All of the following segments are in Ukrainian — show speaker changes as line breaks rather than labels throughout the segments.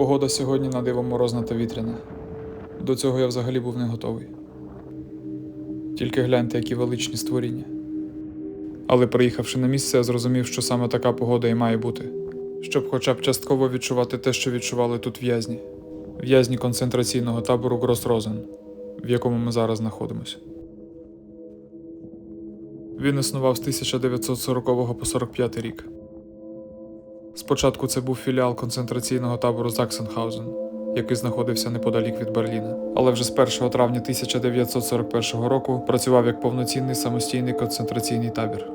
Погода сьогодні на диво морозна та вітряна. До цього я взагалі був не готовий. Тільки гляньте, які величні створіння. Але приїхавши на місце, я зрозумів, що саме така погода і має бути, щоб хоча б частково відчувати те, що відчували тут в'язні, в'язні концентраційного табору Гросрозен, в якому ми зараз знаходимося. Він існував з 1940 по 45 рік. Спочатку це був філіал концентраційного табору Заксенхаузен, який знаходився неподалік від Берліна, але вже з 1 травня 1941 року працював як повноцінний самостійний концентраційний табір.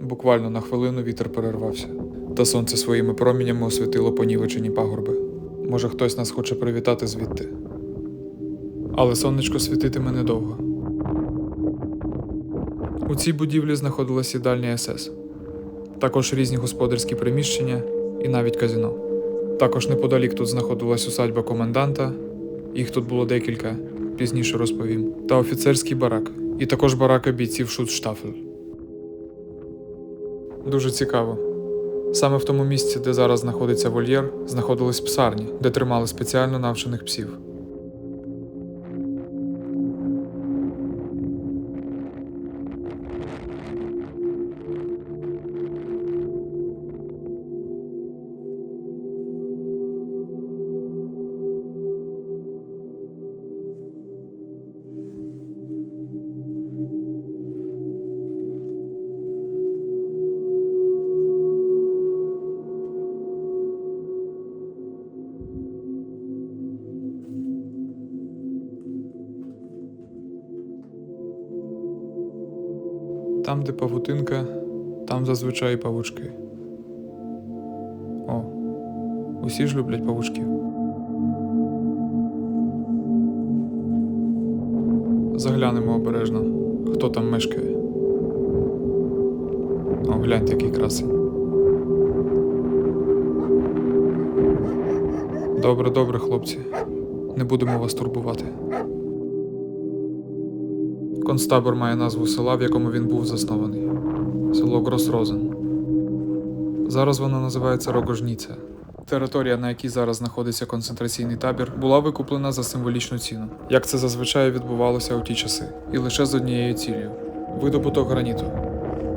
Буквально на хвилину вітер перервався, та сонце своїми промінями освітило понівечені пагорби. Може, хтось нас хоче привітати звідти. Але сонечко світитиме недовго. У цій будівлі знаходилась їдальня СС, також різні господарські приміщення і навіть казино. Також неподалік тут знаходилась усадьба коменданта, їх тут було декілька, пізніше розповім, та офіцерський барак, і також барака бійців Шутштафель. Дуже цікаво. Саме в тому місці, де зараз знаходиться вольєр, знаходились псарні, де тримали спеціально навчених псів. Там, де павутинка, там зазвичай павучки. О, усі ж люблять павучків. Заглянемо обережно, хто там мешкає. О, гляньте, який красень. Добре, добре, хлопці. Не будемо вас турбувати. Концтабор має назву села, в якому він був заснований село Гросрозен. Зараз воно називається Рогожніця. Територія, на якій зараз знаходиться концентраційний табір, була викуплена за символічну ціну, як це зазвичай відбувалося у ті часи, і лише з однією ціллю видобуток граніту,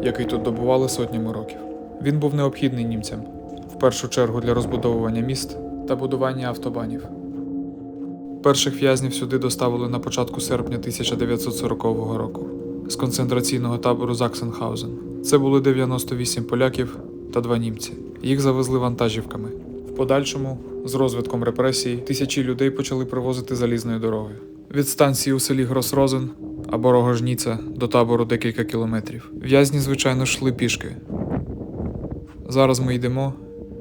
який тут добували сотнями років. Він був необхідний німцям, в першу чергу для розбудовування міст та будування автобанів. Перших в'язнів сюди доставили на початку серпня 1940 року з концентраційного табору Заксенхаузен. Це були 98 поляків та два німці. Їх завезли вантажівками. В подальшому, з розвитком репресій, тисячі людей почали привозити залізною дорогою. Від станції у селі Гросрозен або Рогожніця до табору декілька кілометрів. В'язні, звичайно, йшли пішки. Зараз ми йдемо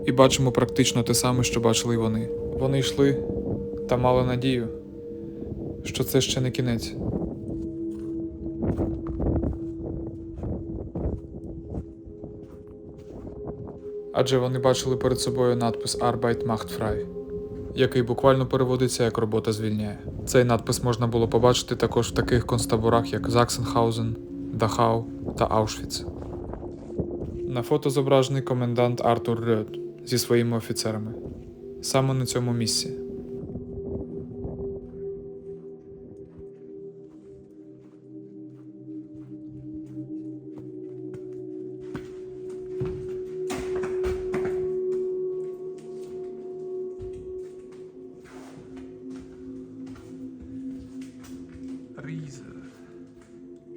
і бачимо практично те саме, що бачили й вони. Вони йшли та мали надію, що це ще не кінець. Адже вони бачили перед собою надпис Arbeit macht frei, який буквально переводиться як робота звільняє. Цей надпис можна було побачити також в таких концтаборах, як Заксенхаузен, Дахау та Аушвіц. На фото зображений комендант Артур Рьот зі своїми офіцерами. Саме на цьому місці.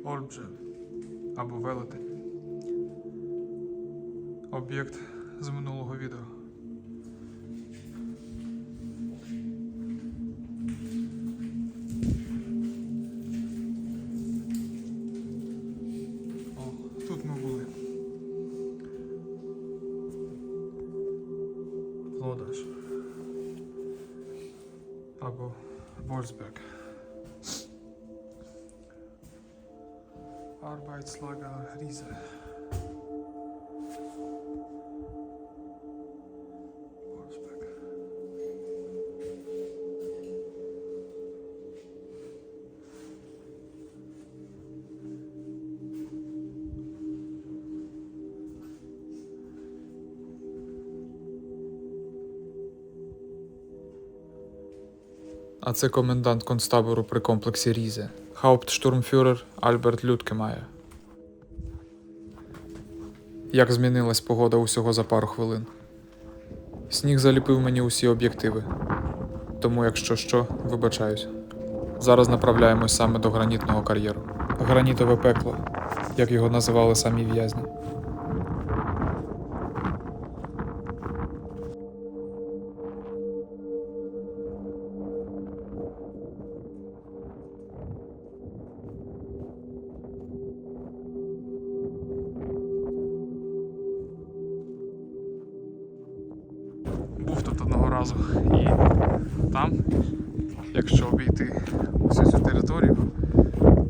Ольбже або велетень. Об'єкт з минулого відео. А це комендант концтабору при комплексі Різе. Хауптштурмфюрер Альберт Людкемає. Як змінилась погода усього за пару хвилин. Сніг заліпив мені усі об'єктиви. Тому, якщо що, вибачаюсь. Зараз направляємось саме до гранітного кар'єру. Гранітове пекло, як його називали самі в'язні. Тут разу і там, якщо обійти усю цю територію,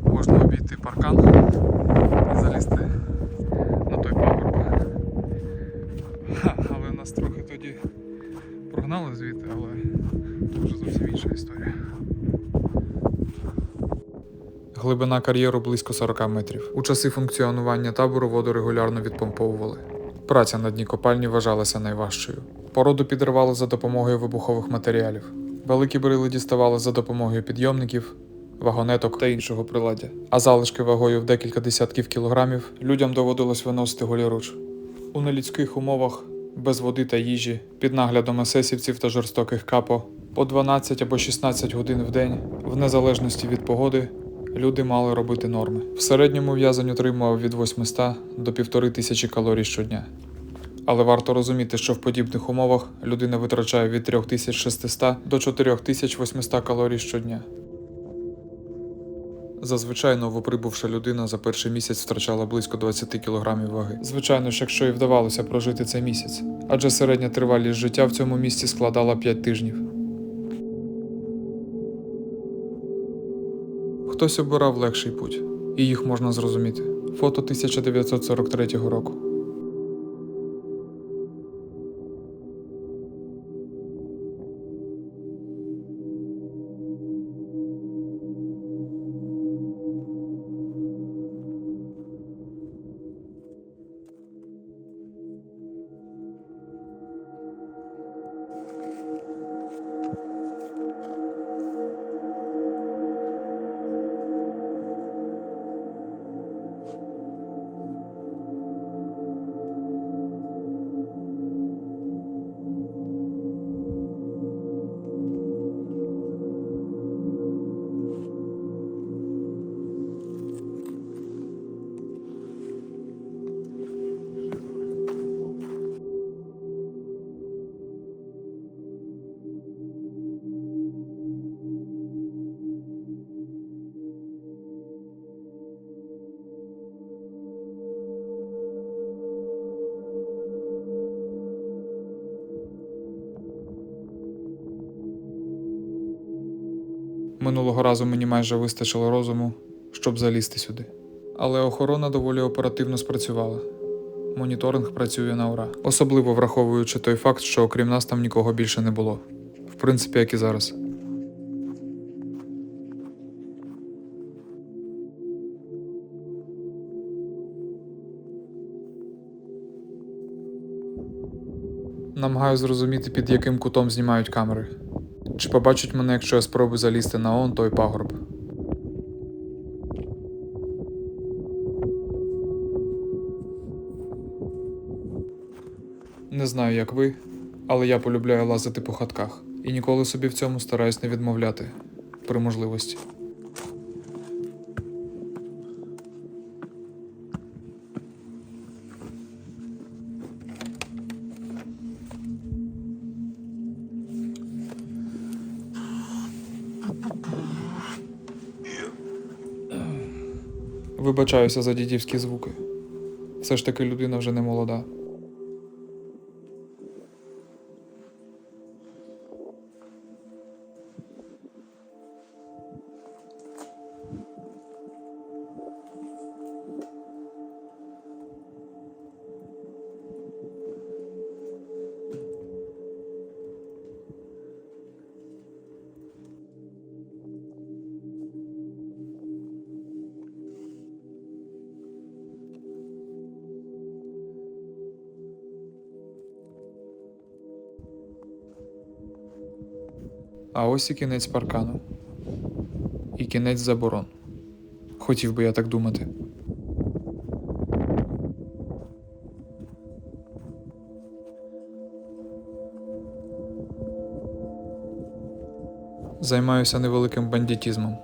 можна обійти паркан і залізти на той пагорб. Але нас трохи тоді прогнали звідти, але це вже зовсім інша історія. Глибина кар'єру близько 40 метрів. У часи функціонування табору воду регулярно відпомповували. Праця на дні копальні вважалася найважчою. Породу підривали за допомогою вибухових матеріалів. Великі брили діставали за допомогою підйомників, вагонеток та іншого приладдя. А залишки вагою в декілька десятків кілограмів людям доводилось виносити голіруч. У нелюдських умовах, без води та їжі, під наглядом есесівців та жорстоких капо, по 12 або 16 годин в день, в незалежності від погоди, люди мали робити норми. В середньому в'язень отримував від 800 до 1500 калорій щодня. Але варто розуміти, що в подібних умовах людина витрачає від 3600 до 4800 калорій щодня. Зазвичай новоприбувша людина за перший місяць втрачала близько 20 кг ваги. Звичайно ж, якщо і вдавалося прожити цей місяць, адже середня тривалість життя в цьому місці складала 5 тижнів. Хтось обирав легший путь, і їх можна зрозуміти. Фото 1943 року. Минулого разу мені майже вистачило розуму, щоб залізти сюди. Але охорона доволі оперативно спрацювала. Моніторинг працює на ура, особливо враховуючи той факт, що окрім нас там нікого більше не було. В принципі, як і зараз. Намагаюсь зрозуміти, під яким кутом знімають камери. Чи побачать мене, якщо я спробую залізти на он той пагорб? Не знаю, як ви, але я полюбляю лазити по хатках і ніколи собі в цьому стараюсь не відмовляти при можливості. Вибачаюся за дідівські звуки. Все ж таки людина вже не молода. А ось і кінець паркану. І кінець заборон. Хотів би я так думати. Займаюся невеликим бандитізмом.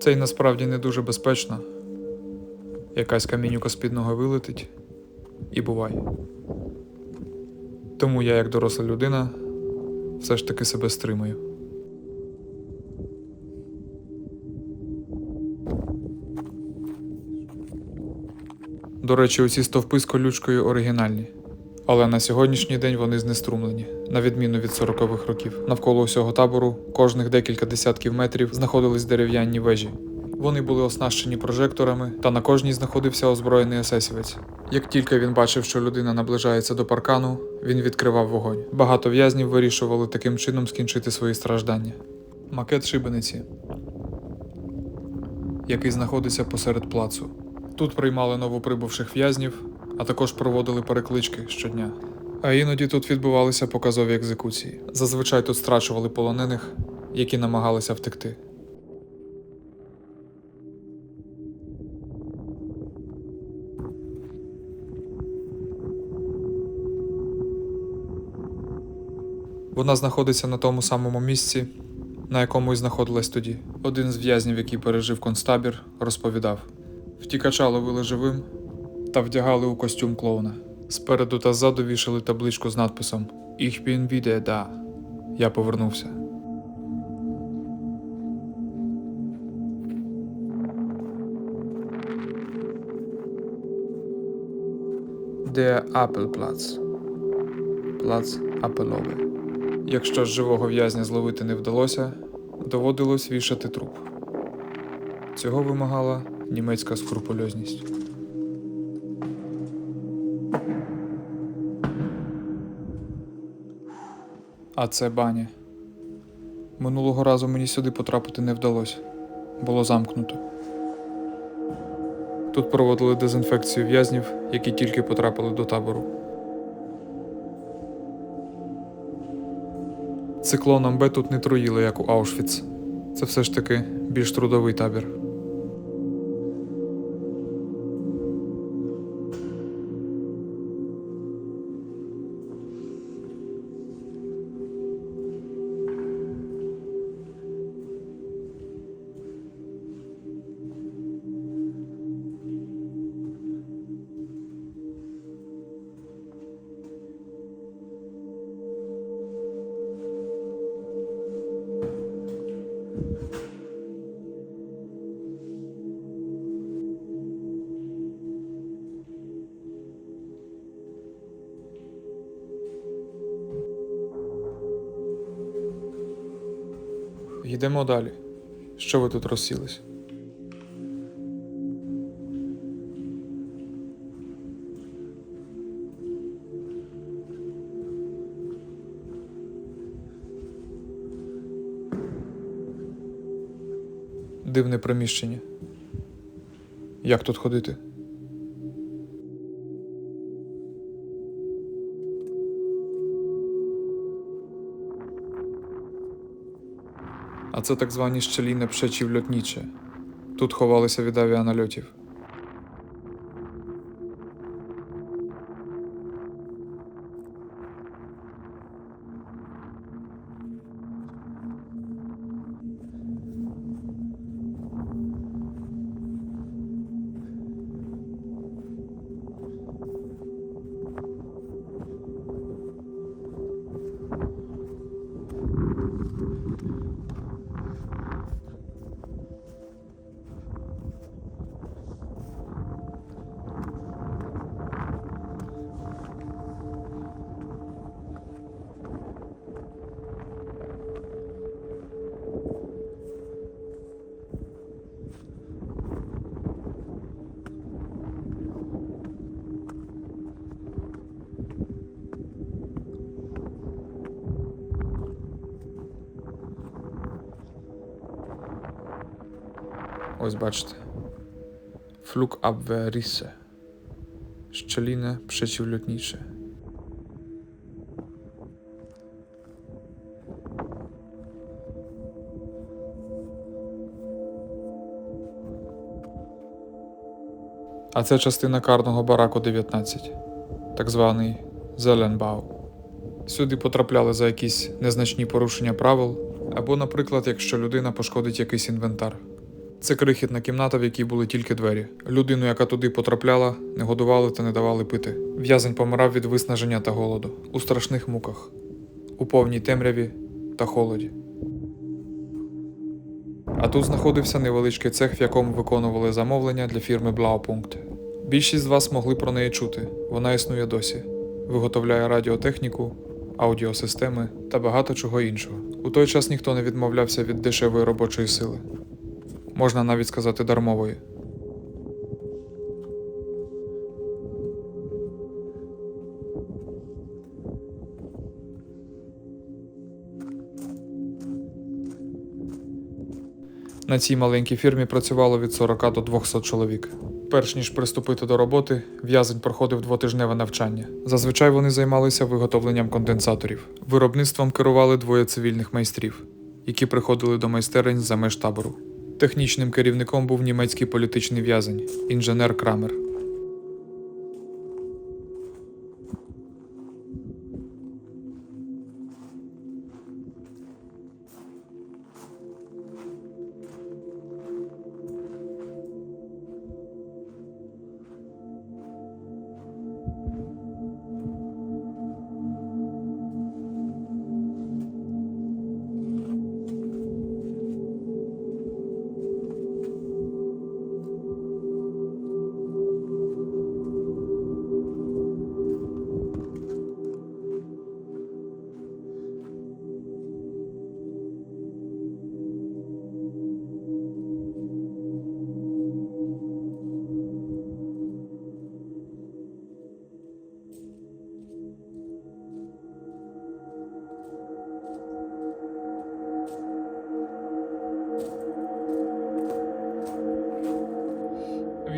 Це й насправді не дуже безпечно. Якась камінюка з-під ноги вилетить і буває. Тому я, як доросла людина, все ж таки себе стримую. До речі, оці стовпи з колючкою оригінальні. Але на сьогоднішній день вони знеструмлені, на відміну від 40-х років. Навколо усього табору, кожних декілька десятків метрів, знаходились дерев'яні вежі. Вони були оснащені прожекторами, та на кожній знаходився озброєний есесівець. Як тільки він бачив, що людина наближається до паркану, він відкривав вогонь. Багато в'язнів вирішували таким чином скінчити свої страждання. Макет шибениці, який знаходиться посеред плацу. Тут приймали новоприбувших в'язнів, а також проводили переклички щодня. А іноді тут відбувалися показові екзекуції. Зазвичай тут страчували полонених, які намагалися втекти. Вона знаходиться на тому самому місці, на якому й знаходилась тоді. Один з в'язнів, який пережив концтабір, розповідав: втікача ловили живим та вдягали у костюм клоуна. Спереду та ззаду вішали табличку з надписом «Ich bin wieder da». Я повернувся. Der Appelplatz. Плац Апелове. Якщо ж живого в'язня зловити не вдалося, доводилось вішати труп. Цього вимагала німецька скрупульозність. А це баня. Минулого разу мені сюди потрапити не вдалося. Було замкнуто. Тут проводили дезінфекцію в'язнів, які тільки потрапили до табору. Циклоном Б тут не труїли, як у Аушвіц. Це все ж таки більш трудовий табір. Йдемо далі. Що ви тут розсілись? Дивне приміщення. Як тут ходити? Це так звані щеліни пшечів льотніче. Тут ховалися від авіанальотів. Ось бачите. Flugabwehrrisse. szczelinę przeciwlotnicze. А це частина карного бараку 19, так званий Зеленбау. Сюди потрапляли за якісь незначні порушення правил, або, наприклад, якщо людина пошкодить якийсь інвентар. Це крихітна кімната, в якій були тільки двері. Людину, яка туди потрапляла, не годували та не давали пити. В'язень помирав від виснаження та голоду, у страшних муках, у повній темряві та холоді. А тут знаходився невеличкий цех, в якому виконували замовлення для фірми Blaupunkt. Більшість з вас могли про неї чути, вона існує досі. Виготовляє радіотехніку, аудіосистеми та багато чого іншого. У той час ніхто не відмовлявся від дешевої робочої сили. Можна навіть сказати дармової. На цій маленькій фірмі працювало від 40 до 200 чоловік. Перш ніж приступити до роботи, в'язень проходив двотижневе навчання. Зазвичай вони займалися виготовленням конденсаторів. Виробництвом керували двоє цивільних майстрів, які приходили до майстерень за меж табору. Технічним керівником був німецький політичний в'язень, інженер Крамер.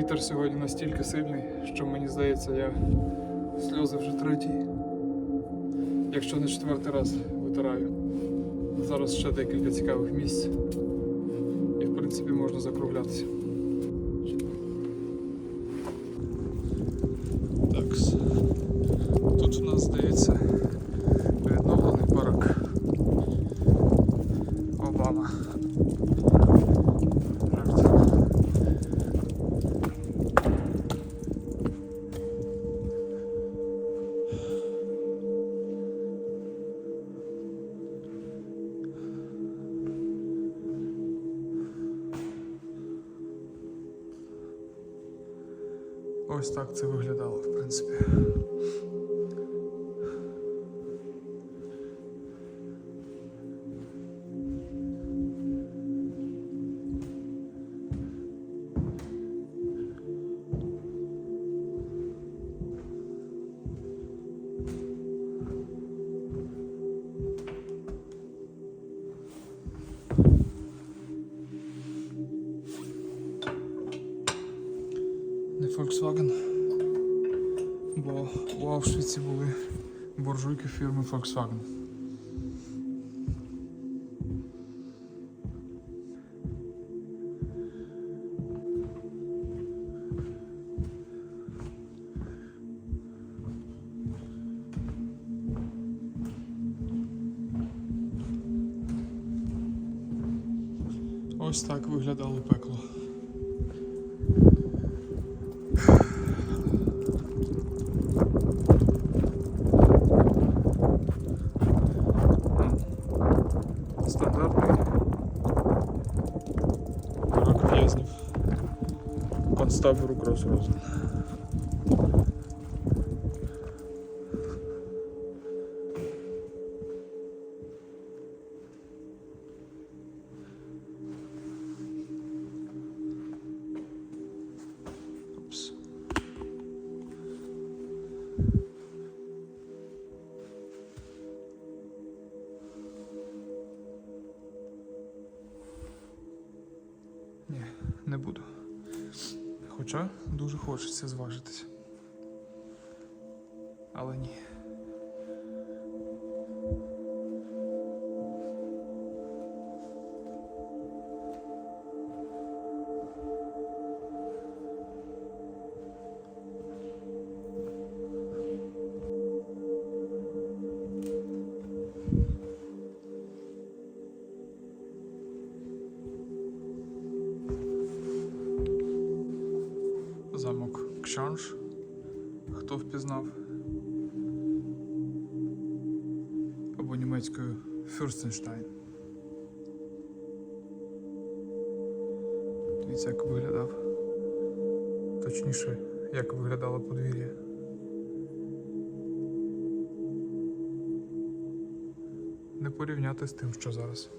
Вітер сьогодні настільки сильний, що мені здається, я сльози вже третій. Якщо не четвертий раз витираю. Зараз ще декілька цікавих місць. І в принципі можна закруглятися. Фірми Volkswagen. Ось так виглядало пекло. Стандартний барак в'язнів концтабору Кросрозен. Упс. Хоча дуже хочеться зважитись, Але ні. Порівняти з тим, що зараз.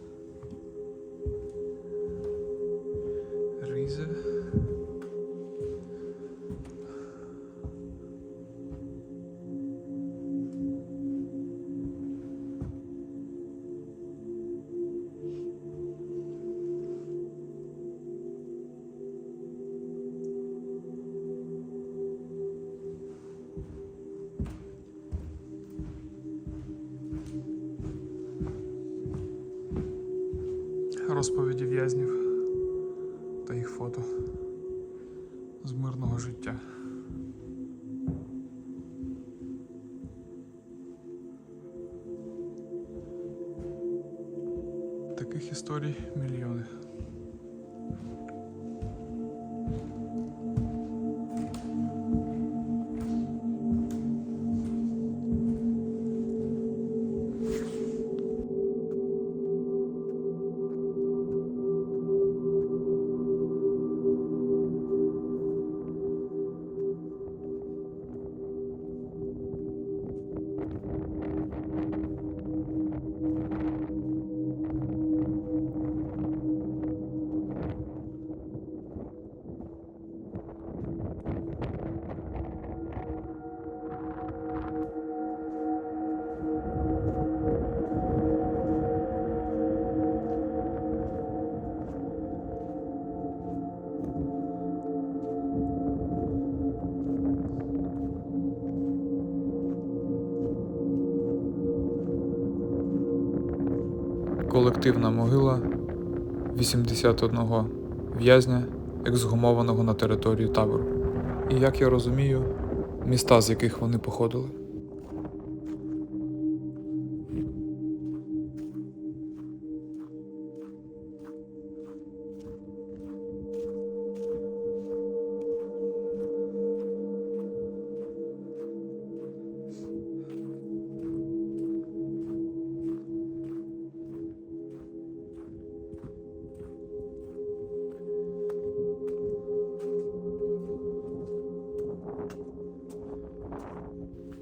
重的。Колективна могила 81 в'язня, ексгумованого на території табору. І як я розумію, міста, з яких вони походили.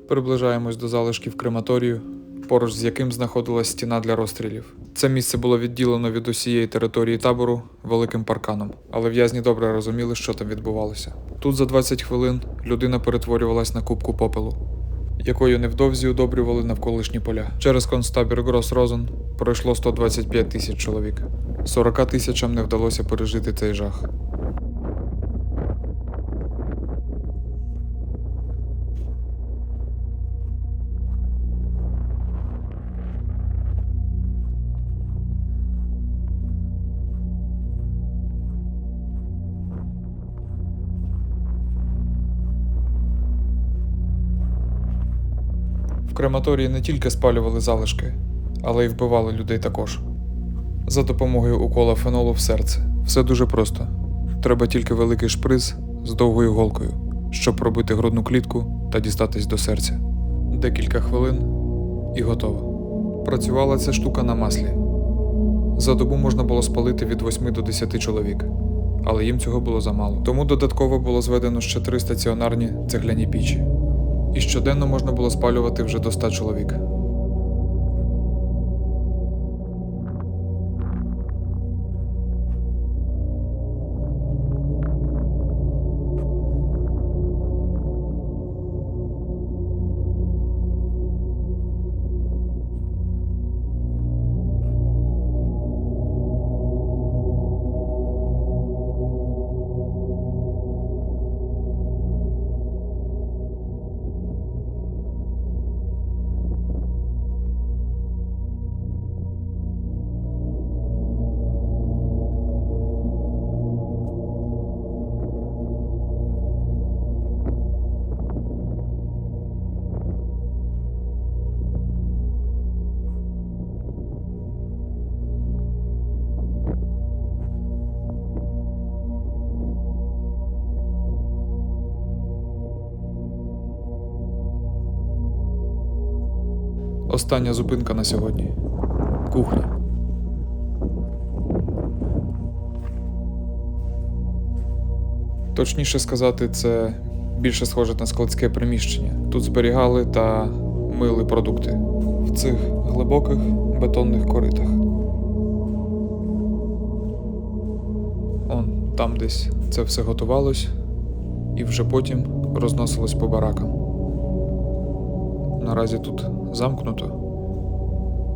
Приближаємось до залишків крематорію, поруч з яким знаходилась стіна для розстрілів. Це місце було відділено від усієї території табору великим парканом, але в'язні добре розуміли, що там відбувалося. Тут за 20 хвилин людина перетворювалась на кубку попелу, якою невдовзі удобрювали навколишні поля. Через концтабір Грос Розен пройшло 125 тисяч чоловік. 40 тисячам не вдалося пережити цей жах. Крематорії не тільки спалювали залишки, але й вбивали людей також. За допомогою укола фенолу в серце. Все дуже просто. Треба тільки великий шприц з довгою голкою, щоб пробити грудну клітку та дістатись до серця. Декілька хвилин і готово. Працювала ця штука на маслі. За добу можна було спалити від 8 до 10 чоловік, але їм цього було замало. Тому додатково було зведено ще три стаціонарні цегляні пічі і щоденно можна було спалювати вже до 100 чоловік. Остання зупинка на сьогодні. Кухня. Точніше сказати, це більше схоже на складське приміщення. Тут зберігали та мили продукти в цих глибоких бетонних коритах. Он там десь це все готувалось і вже потім розносилось по баракам. Наразі тут замкнуто.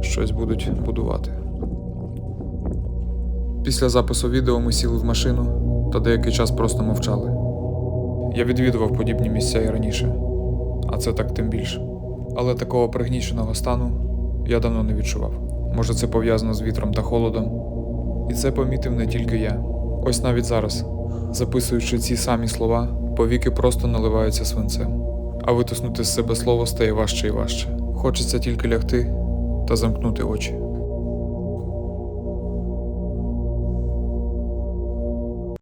Щось будуть будувати. Після запису відео ми сіли в машину та деякий час просто мовчали. Я відвідував подібні місця і раніше, а це так тим більше. Але такого пригніченого стану я давно не відчував. Може, це пов'язано з вітром та холодом. І це помітив не тільки я. Ось навіть зараз, записуючи ці самі слова, повіки просто наливаються свинцем, а витиснути з себе слово стає важче і важче. Хочеться тільки лягти та замкнути очі.